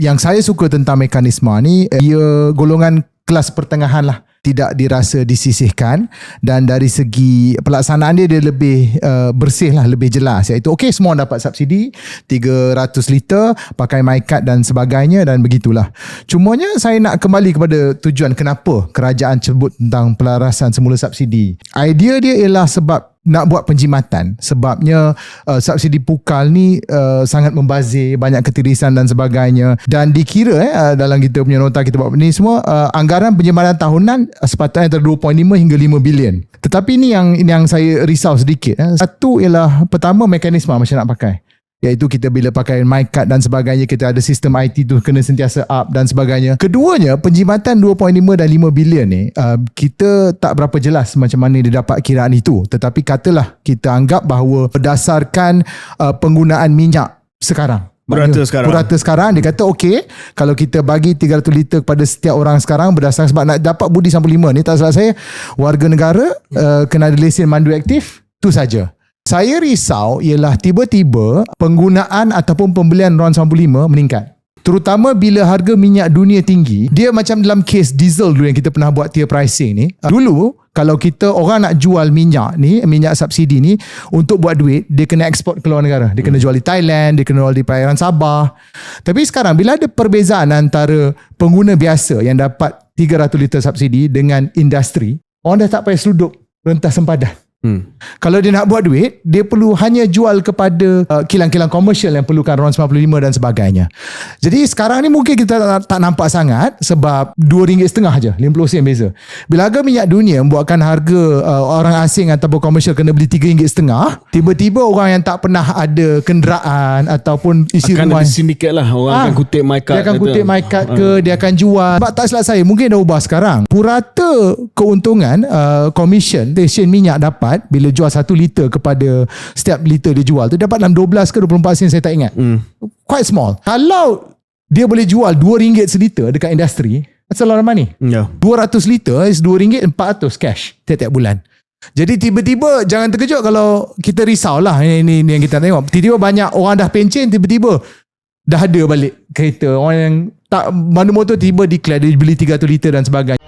yang saya suka tentang mekanisme ni eh, ia golongan kelas pertengahan lah tidak dirasa disisihkan dan dari segi pelaksanaan dia dia lebih uh, bersih lah lebih jelas. Iaitu okey semua dapat subsidi 300 liter pakai my card dan sebagainya dan begitulah. Cumanya saya nak kembali kepada tujuan kenapa kerajaan sebut tentang pelarasan semula subsidi. Idea dia ialah sebab nak buat penjimatan. Sebabnya uh, subsidi pukal ni uh, sangat membazir banyak ketirisan dan sebagainya. Dan dikira eh uh, dalam kita punya nota kita buat ni semua uh, anggaran penjimatan tahunan sepatutnya antara 2.5 hingga 5 bilion. Tetapi ni yang yang saya risau sedikit eh. satu ialah pertama mekanisme macam nak pakai iaitu kita bila pakai my card dan sebagainya kita ada sistem IT tu kena sentiasa up dan sebagainya. Keduanya penjimatan 2.5 dan 5 bilion ni uh, kita tak berapa jelas macam mana dia dapat kiraan itu. Tetapi katalah kita anggap bahawa berdasarkan uh, penggunaan minyak sekarang Purata sekarang. Purata sekarang dia kata okey kalau kita bagi 300 liter kepada setiap orang sekarang berdasarkan sebab nak dapat budi 95 ni tak salah saya warga negara uh, kena ada lesen mandu aktif tu saja saya risau ialah tiba-tiba penggunaan ataupun pembelian RON 95 meningkat. Terutama bila harga minyak dunia tinggi, dia macam dalam kes diesel dulu yang kita pernah buat tier pricing ni. Dulu, kalau kita orang nak jual minyak ni, minyak subsidi ni, untuk buat duit, dia kena eksport ke luar negara. Dia kena jual di Thailand, dia kena jual di perairan Sabah. Tapi sekarang, bila ada perbezaan antara pengguna biasa yang dapat 300 liter subsidi dengan industri, orang dah tak payah seluduk rentas sempadan. Hmm. Kalau dia nak buat duit, dia perlu hanya jual kepada uh, kilang-kilang komersial yang perlukan RON 95 dan sebagainya. Jadi sekarang ni mungkin kita tak, tak nampak sangat sebab RM2.5 aja, 50 sen beza. Bila harga minyak dunia membuatkan harga uh, orang asing ataupun komersial kena beli RM3.5, tiba-tiba orang yang tak pernah ada kenderaan ataupun isi akan rumah ada sindiket lah orang Ah, akan kutip my card dia akan kutip my card ke Ah. dia akan jual sebab tak silap saya mungkin dah ubah sekarang purata keuntungan uh, commission stesen minyak dapat bila jual 1 liter kepada setiap liter dia jual tu dapat dalam 12 ke 24 sen saya tak ingat Hmm. quite small kalau dia boleh jual RM2 seliter dekat industri that's a lot of money Ya. 200 liter is RM2 400 cash tiap-tiap bulan. Jadi tiba-tiba jangan terkejut kalau kita risau lah ini, ini, ini yang kita tengok. Tiba-tiba banyak orang dah pencen tiba-tiba dah ada balik kereta. Orang yang tak mana motor tiba declare dia beli 300 liter dan sebagainya.